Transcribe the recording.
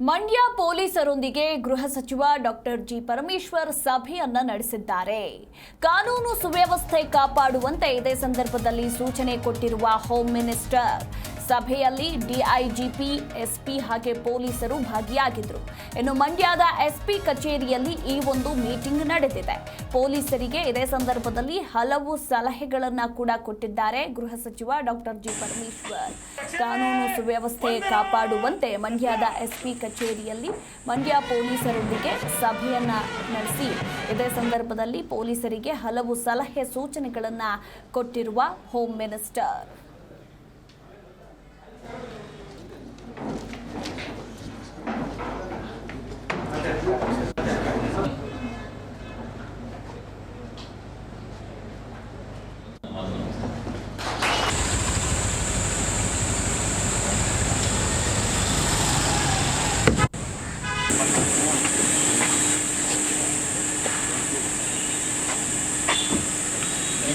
ಮಂಡ್ಯ ಪೊಲೀಸರೊಂದಿಗೆ ಗೃಹ ಸಚಿವ doctor G Parameshwar ಸಭೆಯನ್ನ ನಡೆಸಿದ್ದಾರೆ. ಕಾನೂನು ಸುವ್ಯವಸ್ಥೆ ಕಾಪಾಡುವಂತೆ ಇದೇ ಸಂದರ್ಭದಲ್ಲಿ ಸೂಚನೆ ಕೊಟ್ಟಿರುವ ಹೋಮ್ ಮಿನಿಸ್ಟರ್ ಸಭೆಯಲ್ಲಿ ಡಿಐಜಿಪಿ ಎಸ್ಪಿ ಹಾಗೆ ಪೊಲೀಸರು ಭಾಗಿಯಾಗಿದ್ದರು ಇನ್ನು ಮಂಡ್ಯದ ಎಸ್ಪಿ ಕಚೇರಿಯಲ್ಲಿ ಈ ಒಂದು ಮೀಟಿಂಗ್ ನಡೆದಿದೆ. ಪೊಲೀಸರಿಗೆ ಇದೇ ಸಂದರ್ಭದಲ್ಲಿ ಹಲವು ಸಲಹೆಗಳನ್ನು ಕೂಡ ಕೊಟ್ಟಿದ್ದಾರೆ ಗೃಹ ಸಚಿವ ಡಾಕ್ಟರ್ ಜಿ ಪರಮೇಶ್ವರ್. ಕಾನೂನು ಸುವ್ಯವಸ್ಥೆ ಕಾಪಾಡುವಂತೆ ಮಂಡ್ಯದ ಎಸ್ಪಿ ಕಚೇರಿಯಲ್ಲಿ ಮಂಡ್ಯ ಪೊಲೀಸರೊಂದಿಗೆ ಸಭೆಯನ್ನ ನಡೆಸಿ, ಇದೇ ಸಂದರ್ಭದಲ್ಲಿ ಪೊಲೀಸರಿಗೆ ಹಲವು ಸಲಹೆ ಸೂಚನೆಗಳನ್ನು ಕೊಟ್ಟಿರುವ ಹೋಮ್ ಮಿನಿಸ್ಟರ್.